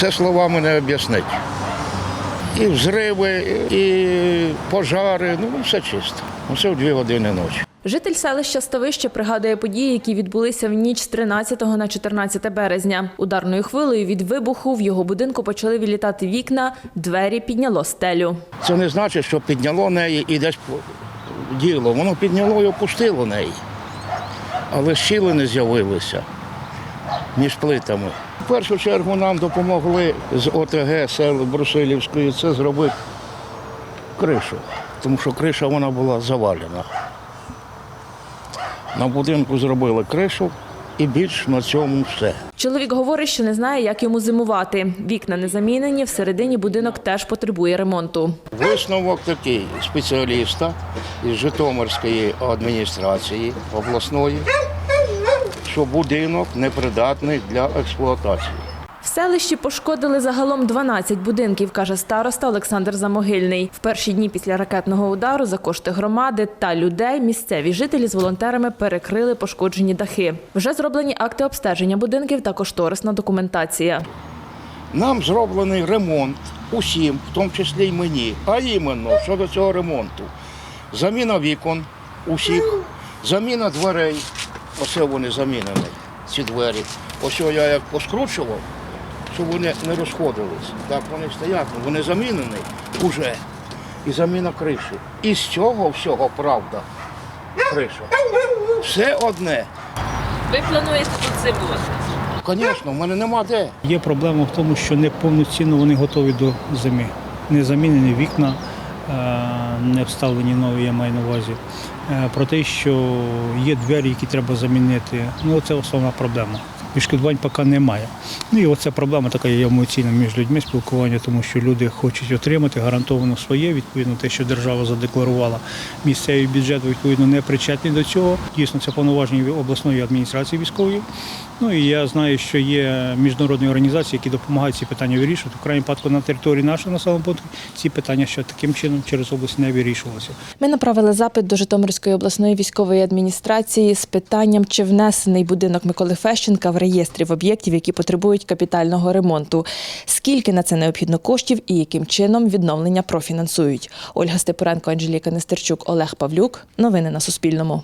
Це словами не об'яснить. І взриви, і пожари, ну все чисто. Все в дві години ночі. Житель селища Ставище пригадує події, які відбулися в ніч з 13 на 14 березня. Ударною хвилею від вибуху в його будинку почали вилітати вікна, двері підняло стелю. Це не значить, що підняло неї і десь діло. Воно підняло і опустило неї. Але щіли не з'явилися між плитами. Першу чергу нам допомогли з ОТГ сел Брусилівської це зробити кришу, тому що криша вона була завалена. На будинку зробили кришу і більш на цьому все. Чоловік говорить, що не знає, як йому зимувати. Вікна не замінені, всередині будинок теж потребує ремонту. Висновок такий спеціаліста із Житомирської адміністрації обласної, що будинок непридатний для експлуатації. В селищі пошкодили загалом 12 будинків, каже староста Олександр Замогильний. В перші дні після ракетного удару за кошти громади та людей місцеві жителі з волонтерами перекрили пошкоджені дахи. Вже зроблені акти обстеження будинків та кошторисна документація. Нам зроблений ремонт усім, в тому числі й мені. А іменно щодо цього ремонту. Заміна вікон усіх, заміна дверей. Оце вони замінені, ці двері. Ось я як поскручував, щоб вони не розходились. Так вони стоять, ну, вони замінені уже. І заміна криші. І з цього всього правда. Криша. Все одне. Ви плануєте тут зимувати? Звісно, в мене нема де. Є проблема в тому, що не повноцінно вони готові до зими. Не замінені вікна, не вставлені нові, я маю на увазі. Е, Про те, що є двері, які треба замінити. Ну, це основна проблема. Відшкодувань поки немає. Ну і оця проблема така є емоційна між людьми спілкування, тому що люди хочуть отримати гарантовано своє, відповідно, те, що держава задекларувала. Місцевий бюджет, відповідно, не причетний до цього. Дійсно, це повноваження обласної адміністрації військової. Ну і я знаю, що є міжнародні організації, які допомагають ці питання вирішувати. В крайній випадку на території нашого населеного пункту ці питання ще таким чином через область не вирішувалися. Ми направили запит до Житомирської обласної військової адміністрації з питанням, чи внесений будинок Миколи Фещенка в реєстрів об'єктів, які потребують капітального ремонту. Скільки на це необхідно коштів і яким чином відновлення профінансують? Ольга Степуренко, Анжеліка Нестерчук, Олег Павлюк. Новини на Суспільному.